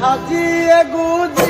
সাজিয়ে গুজে